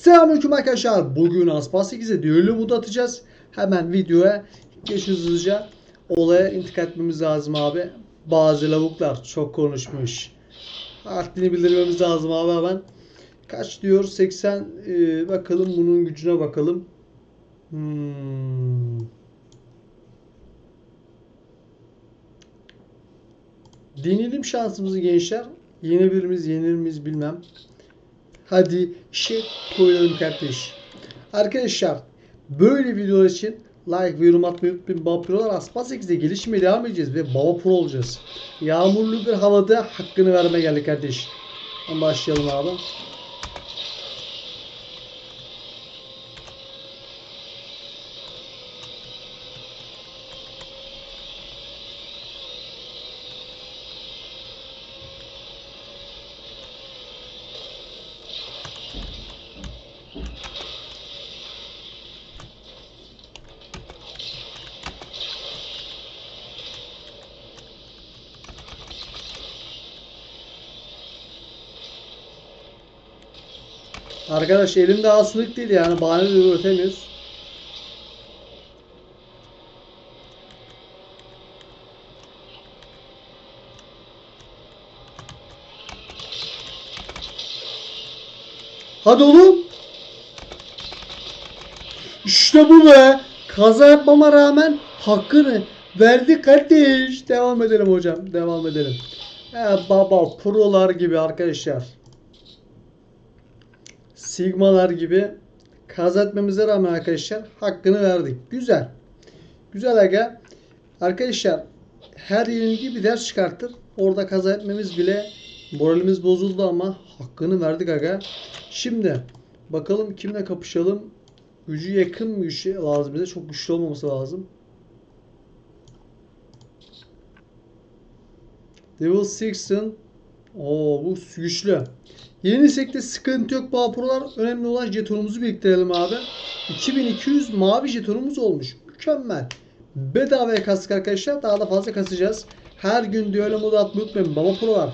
Selamünaleyküm arkadaşlar. Bugün Aspas 8'e düğünlü modu atacağız. Hemen videoya geç hızlıca olaya intikal etmemiz lazım abi. Bazı lavuklar çok konuşmuş. Haddini bildirmemiz lazım abi hemen. Kaç diyor? 80 ee, bakalım bunun gücüne bakalım. Hmm. Deneyelim şansımızı gençler. Yenebilir miyiz, yenir miyiz bilmem. Hadi işe koyalım kardeş. Arkadaşlar böyle videolar için like ve yorum atmayı unutmayın. Baba Pro'lar Aspas 8'de gelişmeye devam edeceğiz ve Baba Pro olacağız. Yağmurlu bir havada hakkını vermeye geldik kardeş. Başlayalım abi. Arkadaş elimde asılık değil yani bahane de üretemiyoruz. Hadi oğlum. İşte bu be. Kaza yapmama rağmen hakkını verdi kardeş. Devam edelim hocam. Devam edelim. He baba prolar gibi arkadaşlar. Sigmalar gibi kaza etmemize rağmen arkadaşlar hakkını verdik. Güzel. Güzel aga. Arkadaşlar her yenilgi bir ders çıkartır. Orada kaza etmemiz bile moralimiz bozuldu ama hakkını verdik aga. Şimdi bakalım kimle kapışalım. Gücü yakın mı güçlü lazım bize? Çok güçlü olmaması lazım. Devil Six'in Oo bu güçlü. Yeniysek de sıkıntı yok Bağpurlar. Önemli olan jetonumuzu biriktirelim abi. 2200 mavi jetonumuz olmuş. Mükemmel. Bedavaya kastık arkadaşlar. Daha da fazla kasacağız. Her gün düello modu atmayı unutmayın. Baba Pro'lar.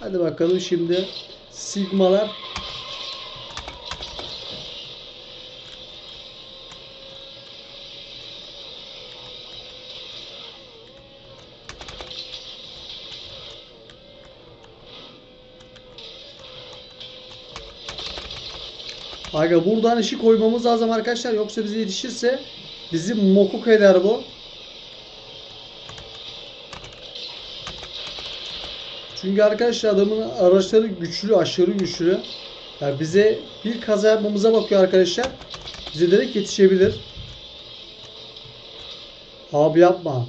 Hadi bakalım şimdi. Sigmalar. Aga buradan işi koymamız lazım arkadaşlar. Yoksa bize yetişirse bizi mokuk eder bu. Çünkü arkadaşlar adamın araçları güçlü, aşırı güçlü. Yani bize bir kaza yapmamıza bakıyor arkadaşlar. Bize direkt yetişebilir. Abi yapma.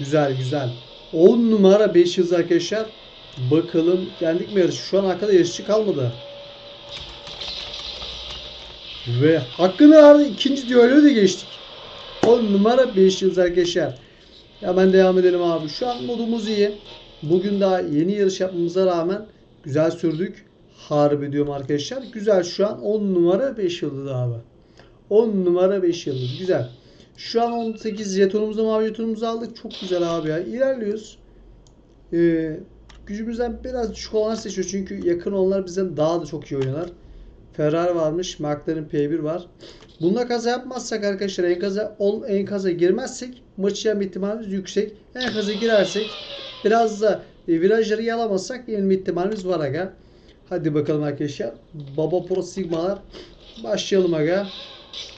Güzel güzel. 10 numara 5 yıldız arkadaşlar. Bakalım geldik mi yarış? Şu an arkada yarışçı kalmadı. Ve hakkını verdi. ikinci düelloyu da geçtik. 10 numara 5 yıldız arkadaşlar. Hemen devam edelim abi. Şu an modumuz iyi. Bugün daha yeni yarış yapmamıza rağmen güzel sürdük. Harbi diyorum arkadaşlar. Güzel şu an 10 numara 5 yıldız abi. 10 numara 5 yıldız. Güzel. Şu an 18 jetonumuzu mavi jetonumuzu aldık. Çok güzel abi ya. İlerliyoruz. Ee, gücümüzden biraz düşük olanlar seçiyor. Çünkü yakın olanlar bizden daha da çok iyi oynar. Ferrari varmış. McLaren P1 var. Bununla kaza yapmazsak arkadaşlar enkaza, ol, enkaza girmezsek maçı yenme ihtimalimiz yüksek. Enkaza girersek biraz da e, virajları yalamazsak yenilme ihtimalimiz var aga. Hadi bakalım arkadaşlar. Baba Pro Sigmalar. Başlayalım aga.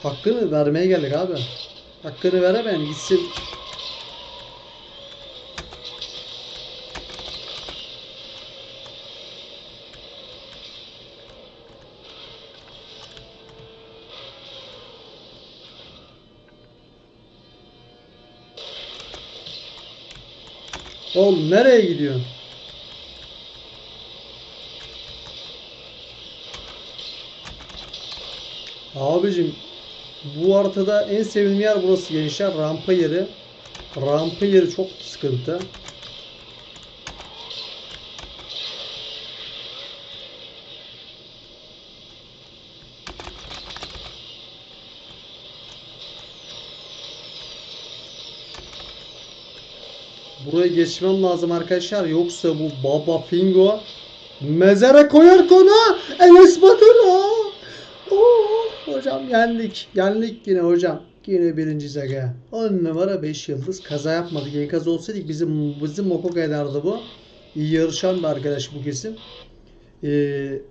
Hakkını vermeye geldik abi. Hakkını veremeyen gitsin. Oğlum nereye gidiyorsun? Abicim bu haritada en sevdiğim yer burası gençler. Rampa yeri. Rampa yeri çok sıkıntı. Buraya geçmem lazım arkadaşlar. Yoksa bu Baba Fingo mezara koyar konu. Enes Batur. Oo, hocam yendik. Yendik yine hocam. Yine birinci zaga. 10 numara 5 yıldız. Kaza yapmadık. Enkaz olsaydık bizim bizim Mokoko ederdi bu. İyi yarışan bir arkadaş bu kesim. Ee,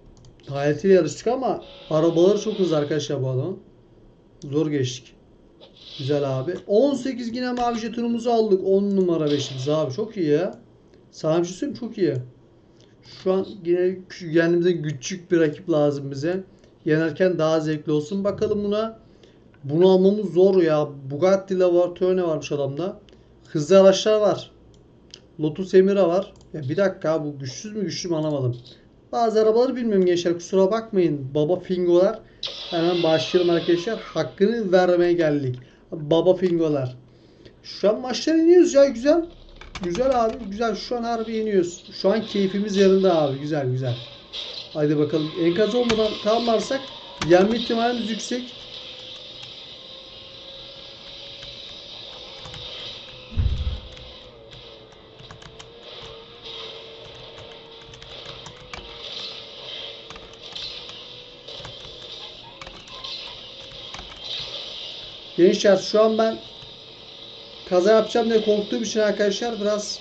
hayatiyle yarıştık ama arabaları çok hızlı arkadaşlar bu adamın. Zor geçtik. Güzel abi. 18 yine mavi jetonumuzu aldık. 10 numara 5 yıldız abi. Çok iyi ya. Sana çok iyi. Şu an yine kendimize küçük bir rakip lazım bize. Yenerken daha zevkli olsun. Bakalım buna. Bunu almamız zor ya. Bugatti Lavatone varmış adamda. Hızlı araçlar var. Lotus Emira var. Ya bir dakika bu güçsüz mü güçlü mü anlamadım. Bazı arabaları bilmiyorum gençler kusura bakmayın. Baba Fingolar. Hemen başlayalım arkadaşlar. Hakkını vermeye geldik. Baba Fingolar. Şu an maçlar iniyoruz ya güzel. Güzel abi güzel. Şu an harbi iniyoruz. Şu an keyfimiz yerinde abi. Güzel güzel. Haydi bakalım. Enkaz olmadan tamamlarsak yenme ihtimalimiz yüksek. Gençler şu an ben kaza yapacağım diye korktuğum için arkadaşlar biraz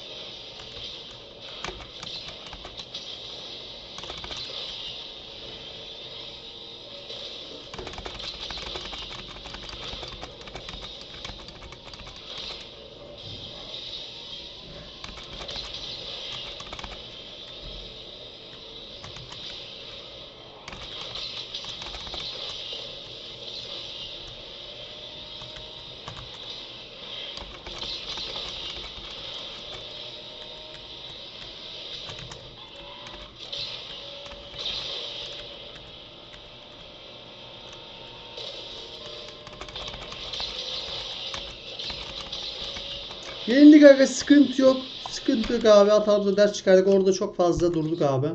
Yenildik aga sıkıntı yok. Sıkıntı yok abi. Hatamızda ders çıkardık. Orada çok fazla durduk abi.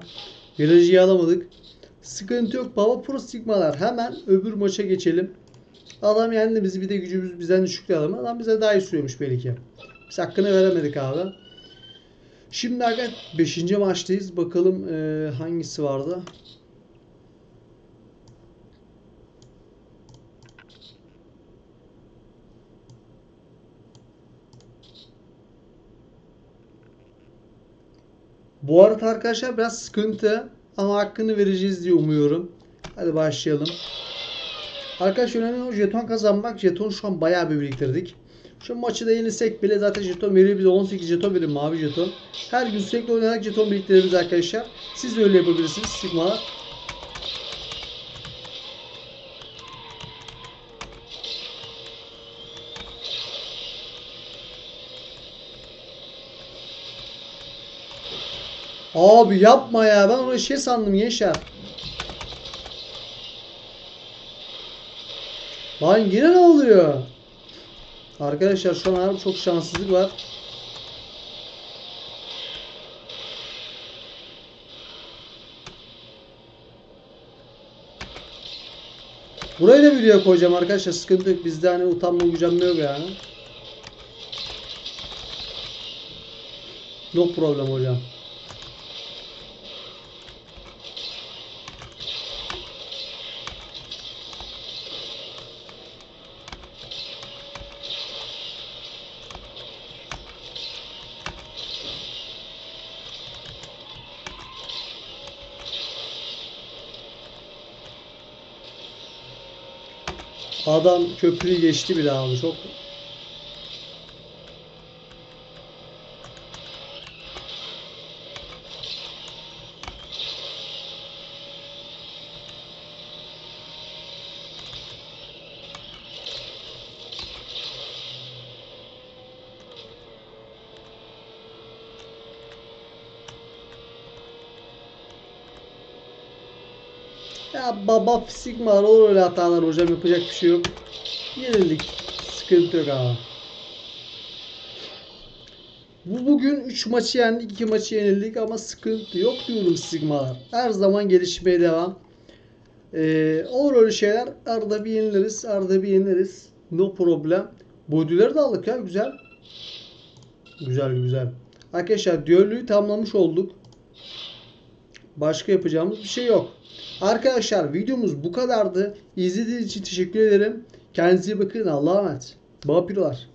Virajı alamadık. Sıkıntı yok. Baba Pro Sigmalar. Hemen öbür maça geçelim. Adam yendi bizi. Bir de gücümüz bizden düşük bir adam. Adam bize daha iyi sürüyormuş belki. Biz hakkını veremedik abi. Şimdi aga 5. maçtayız. Bakalım eee, hangisi vardı? Bu arada arkadaşlar biraz sıkıntı ama hakkını vereceğiz diye umuyorum. Hadi başlayalım. Arkadaşlar önemli o jeton kazanmak. Jeton şu an bayağı bir biriktirdik. Şu maçı da yenilsek bile zaten jeton veriyor bize 18 jeton veriyor mavi jeton. Her gün sürekli oynayarak jeton biriktiririz arkadaşlar. Siz de öyle yapabilirsiniz Sigmalar. Abi yapma ya. Ben onu şey sandım Yaşar. Lan yine ne oluyor? Arkadaşlar şu an harbi çok şanssızlık var. Burayı da video koyacağım arkadaşlar. Sıkıntı yok. Bizde hani utanma gücenme yok yani. No problem hocam. Adam köprüyü geçti bile abi çok. Ya baba sigma olur öyle hatalar hocam yapacak bir şey yok. Yenildik. Sıkıntı yok abi. Bu bugün 3 maçı yendik, 2 maçı yenildik ama sıkıntı yok diyorum Sigmalar. Her zaman gelişmeye devam. Ee, olur öyle şeyler. Arada bir yeniliriz, arada bir yeniliriz. No problem. Bodüleri de aldık ya güzel. Güzel güzel. Arkadaşlar düelloyu tamamlamış olduk. Başka yapacağımız bir şey yok. Arkadaşlar videomuz bu kadardı. İzlediğiniz için teşekkür ederim. Kendinize iyi bakın. Allah'a emanet. Vampirler.